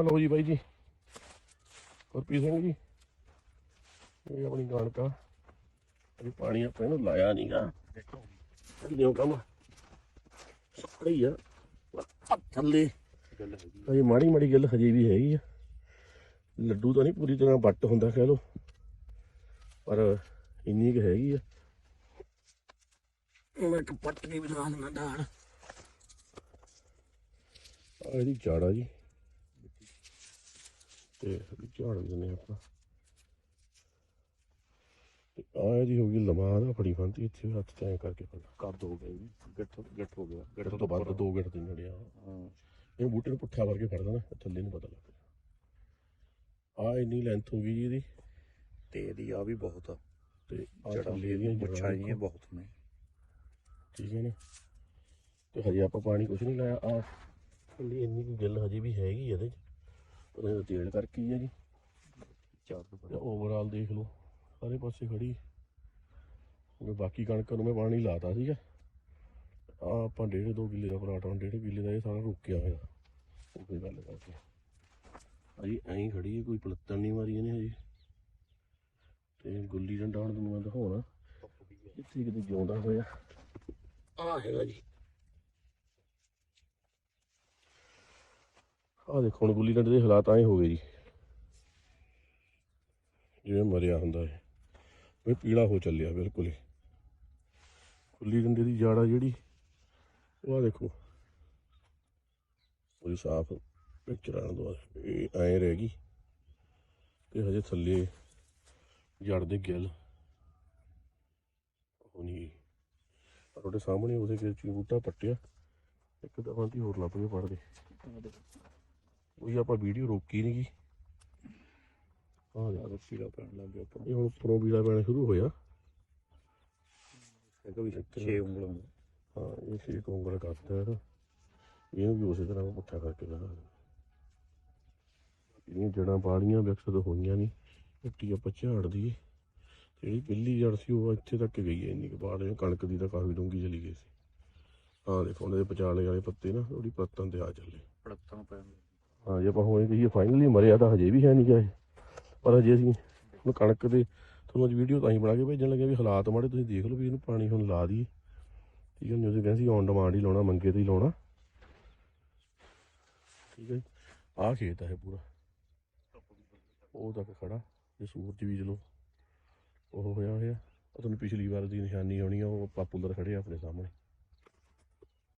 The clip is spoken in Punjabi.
ਆ ਲਓ ਜੀ ਬਾਈ ਜੀ। ਗੁਰਪ੍ਰੀਤ ਸਿੰਘ ਜੀ। ਇਹ ਆਪਣੀ ਕਣਕ ਆ। ਪਾਣੀ ਆਪਾਂ ਇਹਨੂੰ ਲਾਇਆ ਨਹੀਂਗਾ ਲਿਓ ਕੰਮ। ਸੱਕੜੀ ਆ। ਥੱਲੇ। ਗੱਲ ਮਾੜੀ ਮਾੜੀ ਗੱਲ ਹਜੇ ਵੀ ਹੈਗੀ ਆ। ਲੱਡੂ ਤਾਂ ਨਹੀਂ ਪੂਰੀ ਤਰ੍ਹਾਂ ਵੱਟ ਹੁੰਦਾ ਕਹਿ ਲੋ ਪਰ ਇੰਨੀ ਕੁ ਹੈਗੀ ਆ। ਮੈਂ ਇੱਕ ਪੱਟ ਕੇ ਬਣਾ ਦੇਣਾ ਦਾਲ ਆ ਇਹਦੀ ਝਾੜਾ ਜੀ। ਤੇ ਝਾੜ ਦਿੰਦੇ ਆਪਾਂ। ਤੇ ਆ ਇਹਦੀ ਹੋ ਗਈ ਲਮਾਦ ਆ ਫੜੀ ਫੰਤੀ ਇੱਥੇ ਹੱਥ ਤੇ ਕਰਕੇ ਫੜ ਕਰ ਦੋ ਗਏ ਜੀ ਗੱਠ ਗੱਠ ਹੋ ਗਿਆ ਗਿੱਟ ਤੋਂ ਵੱਧ ਦੋ ਗਿੱਟ ਤਿੰਨ ਜੜਿਆ ਹਾਂ। ਇਹ ਬੂਟੇ ਨੂੰ ਪੁੱਠਾ ਕਰਕੇ ਫੜ ਦੇਣਾ ਥੱਲੇ ਨੂੰ ਪਤਾ ਲੱਗ ਆ ਇੰਨੀ ਲੈਂਥ ਹੋ ਗਈ ਜੀ ਇਹਦੀ। ਤੇ ਇਹਦੀ ਆ ਵੀ ਬਹੁਤ ਆ। ਤੇ ਆ ਜੜਾਂ ਦੀਆਂ ਮੁੱਛਾਂ ਬਹੁਤ ਨੇ। ਠੀਕ ਹੈ ਨਾ? ਤੇ ਹਜੇ ਆਪਾਂ ਪਾਣੀ ਕੁਛ ਨਹੀਂ ਲਾਇਆ। ਆ ਇੰਨੀ ਕੁ ਗਿੱਲ ਹਜੇ ਵੀ ਹੈਗੀ ਇਹਦੇ ਚ। ਪਰ ਇਹਦਾ ਤੇਲ ਕਰਕੇ ਹੀ ਆ ਜੀ। ਚਾਰ ਓਵਰਆਲ ਦੇਖ ਲਓ ਸਾਰੇ ਪਾਸੇ ਖੜੀ। ਕਿਉਂਕਿ ਬਾਕੀ ਕਣਕ ਨੂੰ ਮੈਂ ਪਾਣੀ ਲਾਤਾ ਸੀਗਾ। ਆ ਆਪਾਂ ਡੇਢ ਦੋ ਕਿੱਲੇ ਦਾ ਪਰਾਠਾ ਡੇਢ ਕਿੱਲੇ ਦਾ ਇਹ ਸਾਰਾ ਰੁਕਿਆ ਹੋਇਆ। ਉਹ ਕੋਈ ਗੱਲ ਕਰਕੇ। ਅਜੀ ਐਂ ਖੜੀ ਹੈ ਕੋਈ ਪਲੱਤਣ ਨਹੀਂ ਮਾਰੀ ਇਹਨੇ ਹਜੇ। ਤੇ ਗੁੱਲੀ ਡੰਡਾ ਹੁਣ ਤੁਹਾਨੂੰ ਮੈਂ ਦਿਖਾਉਣਾ। ਇੱਥੇ ਕਿਤੇ ਜਿਉਂਦਾ ਹੋਇਆ। ਆ ਹੈਗਾ ਜੀ। ਆ ਦੇਖੋ ਹੁਣ ਗੁੱਲੀ ਡੰਡੇ ਦੇ ਹਾਲਾਤ ਐਂ ਹੋ ਗਏ ਜੀ। ਜਿਵੇਂ ਮਰਿਆ ਹੁੰਦਾ ਹੈ ਇਹ ਪੀਲਾ ਹੋ ਚੱਲਿਆ ਬਿਲਕੁਲ ਹੀ। ਗੁੱਲੀ ਡੰਡੇ ਦੀ ਜਾੜਾ ਜਿਹੜੀ, ਉਹ ਆ ਦੇਖੋ। ਪੂਰੀ ਸਾਫ਼ ਪਿਕਚਰ ਆਣ ਦੋ ਇਹ ਐਂ ਰਹਿ ਗਈ। ਤੇ ਹਜੇ ਥੱਲੇ ਜੜ ਦੇ ਗਿੱਲ ਉਹ ਨਹੀਂ। ਪਰ ਉਹਦੇ ਸਾਹਮਣੇ ਉਹਦੇ ਕੇ ਬੂਟਾ ਪੱਟਿਆ। ਇੱਕ ਦਫਾ ਦੀ ਹੋਰ ਲੱਭ ਕੇ। ਪੜਦੇ ਉਹੀ ਆਪਾਂ ਵੀਡੀਓ ਰੋਕੀ ਨਹੀਂ ਗੀ ਆਹ ਦੇਖੋ। ਪੀਲਾ ਪੈਣ ਲੱਗ ਗਿਆ ਉੱਪਰ। ਇਹ ਹੁਣ ਉੱਪਰੋਂ ਵੀੜਾ ਪੈਣਾ ਸ਼ੁਰੂ ਹੋਇਆ। ਹੈਗਾ ਵੀ 6 ਉਂਗਲਾਂ ਦਾ ਹਾਂ ਇਹ ਛੇ ਉਂਗਲ ਕਰਦਾ ਹੈ ਇਹਨੂੰ ਵੀ ਉਸੇ ਤਰ੍ਹਾਂ ਪੁੱਠਾ ਕਰਕੇ ਦੇ ਇਹਦੀਆਂ ਜੜਾਂ ਬਾੜੀਆਂ ਵਿਕਸਤ ਹੋਈਆਂ ਨਹੀਂ ਮਿੱਟੀ ਆਪਾਂ ਝਾੜ ਦਈਏ। ਜਿਹੜੀ ਪਹਿਲੀ ਜੜ ਸੀ ਉਹ ਇੱਥੇ ਤੱਕ ਗਈ ਹੈ ਇੰਨੀ ਕੁ ਬਾੜ ਇਹ ਕਣਕ ਦੀ ਤਾਂ ਕਾਫੀ ਡੂੰਗੀ ਚਲੀ ਗਈ ਸੀ। ਹਾਂ ਦੇਖੋ ਉਹਦੇ ਪਚਾਲੇ ਵਾਲੇ ਪੱਤੇ ਨਾ ਥੋੜੀ ਪੱਤਾਂ ਤੇ ਆ ਚੱਲੇ। ਪੜਤਾਂ ਹਾਂ, ਜੇ ਆਪਾਂ ਹੋਏ ਕਹੀਏ ਫਾਈਨਲੀ ਮਰਿਆ ਤਾਂ ਹਜੇ ਵੀ ਹੈ ਨਹੀਂ ਗਿਆ ਪਰ ਹਜੇ ਅਸੀਂ ਹੁਣ ਕਣਕ ਦੇ ਤੁਹਾਨੂੰ ਅੱਜ ਵੀਡੀਓ ਤਾਂ ਹੀ ਬਣਾ ਕੇ ਭੇਜਣ ਲੱਗੇ ਵੀ ਹਾਲਾਤ ਮਾੜੇ, ਤੁਸੀਂ ਦੇਖ ਲਓ ਵੀ ਇਹਨੂੰ ਪਾਣੀ ਹੁਣ ਲਾ ਦਈਏ। ਠੀਕ ਹੈ ਨਹੀਂ ਅਸੀਂ ਕਹਿੰਦੇ ਸੀ ਔਨ ਡਿਮਾਂਡ ਹੀ ਲਾਉਣਾ, ਮੰਗੇ ਤੇ ਹੀ ਲਾਉਣਾ। ਠੀਕ ਹੈ ਜੀ, ਆਹ ਖੇਤ ਹੈ ਇਹ ਪੂਰਾ। ਉਹ ਤੱਕ ਖੜਾ ਜੇ ਸੂਰਜ ਬੀਜ ਲਓ। ਉਹ ਹੋਇਆ ਹੋਇਆ ਤੁਹਾਨੂੰ ਪਿਛਲੀ ਵਾਰ ਦੀ ਨਿਸ਼ਾਨੀ ਆਉਣੀ ਆ, ਉਹ ਪਾਪੂਲਰ ਖੜੇ ਆਪਣੇ ਸਾਹਮਣੇ।